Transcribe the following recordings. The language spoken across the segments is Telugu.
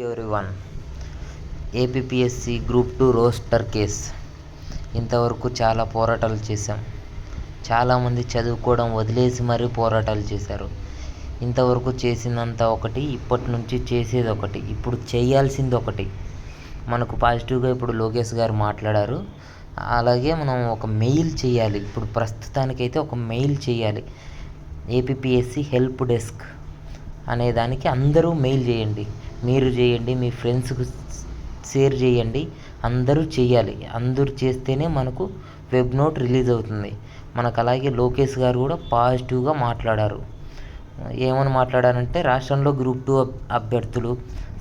One APSC group two roster case ఇంతవరకు చాలా పోరాటాలు చేశాం. చాలామంది చదువుకోవడం వదిలేసి మరీ పోరాటాలు చేశారు. ఇంతవరకు చేసినంత ఒకటి ఇప్పటి నుంచి చేసేది ఒకటి ఇప్పుడు చేయాల్సింది ఒకటి. మనకు పాజిటివ్గా ఇప్పుడు లోకేష్ గారు మాట్లాడారు. అలాగే మనం ఒక మెయిల్ చేయాలి. ఇప్పుడు ప్రస్తుతానికైతే ఒక మెయిల్ చేయాలి. ఏపీఎస్సి హెల్ప్ డెస్క్ అనే దానికి అందరూ మెయిల్ చేయండి. మీరు చేయండి మీ ఫ్రెండ్స్కు షేర్ చేయండి అందరూ చేయాలి. అందరూ చేస్తేనే మనకు వెబ్ నోట్ రిలీజ్ అవుతుంది. మనకు అలాగే లోకేష్ గారు కూడా పాజిటివ్గా మాట్లాడారు. ఏమని మాట్లాడారంటే రాష్ట్రంలో గ్రూప్ టూ అభ్యర్థులు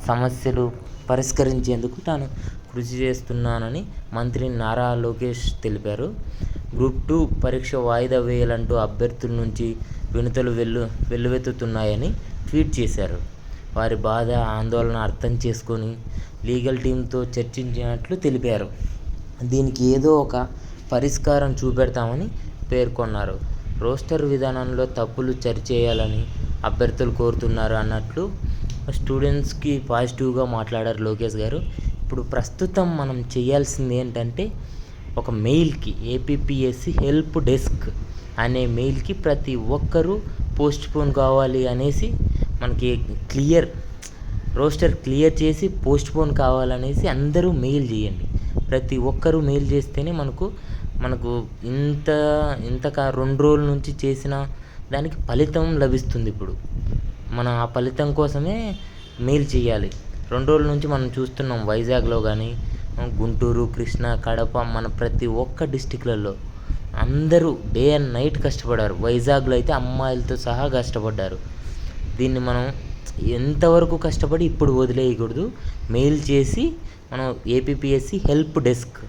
సమస్యలు పరిష్కరించేందుకు తాను కృషి చేస్తున్నానని మంత్రి నారా లోకేష్ తెలిపారు. గ్రూప్ టూ పరీక్ష వాయిదా వేయాలంటూ అభ్యర్థుల నుంచి వినతులు వెల్లు వెల్లువెత్తుతున్నాయని ట్వీట్ చేశారు. వారి బాధ ఆందోళన అర్థం చేసుకొని లీగల్ టీంతో చర్చించినట్లు తెలిపారు. దీనికి ఏదో ఒక పరిష్కారం చూపెడతామని పేర్కొన్నారు. రోస్టర్ విధానంలో తప్పులు సరిచేయాలని అభ్యర్థులు కోరుతున్నారు అన్నట్లు స్టూడెంట్స్కి పాజిటివ్గా మాట్లాడారు లోకేష్ గారు. ఇప్పుడు ప్రస్తుతం మనం చేయాల్సింది ఏంటంటే ఒక మెయిల్కి ఏపీపీఎస్సీ హెల్ప్ డెస్క్ అనే మెయిల్కి ప్రతి ఒక్కరూ పోస్ట్ పోన్ కావాలి అనేసి మనకి క్లియర్ రోస్టర్ క్లియర్ చేసి పోస్ట్ పోన్ కావాలనేసి అందరూ మెయిల్ చేయండి. ప్రతి ఒక్కరూ మెయిల్ చేస్తేనే మనకు మనకు ఇంత ఇంత రెండు రోజుల నుంచి చేసిన దానికి ఫలితం లభిస్తుంది ఇప్పుడు. మనం ఆ ఫలితం కోసమే మెయిల్ చేయాలి. రెండు రోజుల నుంచి మనం చూస్తున్నాం వైజాగ్లో కానీ గుంటూరు కృష్ణా కడప మన ప్రతి ఒక్క డిస్టిక్లలో అందరూ డే అండ్ నైట్ కష్టపడారు. వైజాగ్లో అయితే అమ్మాయిలతో సహా కష్టపడ్డారు. దీన్ని మనం ఎంతవరకు కష్టపడి ఇప్పుడు వదిలేయకూడదు. మెయిల్ చేసి మనం APSC help desk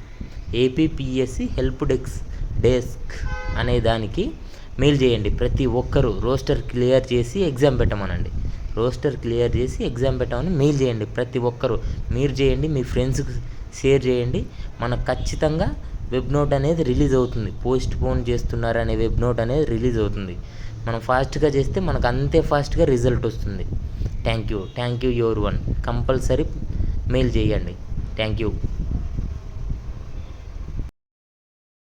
APSC help desk desk అనే దానికి మెయిల్ చేయండి. ప్రతి ఒక్కరూ రోస్టర్ క్లియర్ చేసి ఎగ్జామ్ పెట్టమనండి. రోస్టర్ క్లియర్ చేసి ఎగ్జామ్ పెట్టమని మెయిల్ చేయండి. ప్రతి ఒక్కరూ మీరు చేయండి మీ ఫ్రెండ్స్కి షేర్ చేయండి. మనకు ఖచ్చితంగా వెబ్ నోట్ అనేది రిలీజ్ అవుతుంది. పోస్ట్ పోన్ చేస్తున్నారు అనే వెబ్ నోట్ అనేది రిలీజ్ అవుతుంది. మనం ఫాస్ట్గా చేస్తే మనకు అంతే ఫాస్ట్గా రిజల్ట్ వస్తుంది. Thank you thank you your one. Compulsory mail చేయండి. Thank you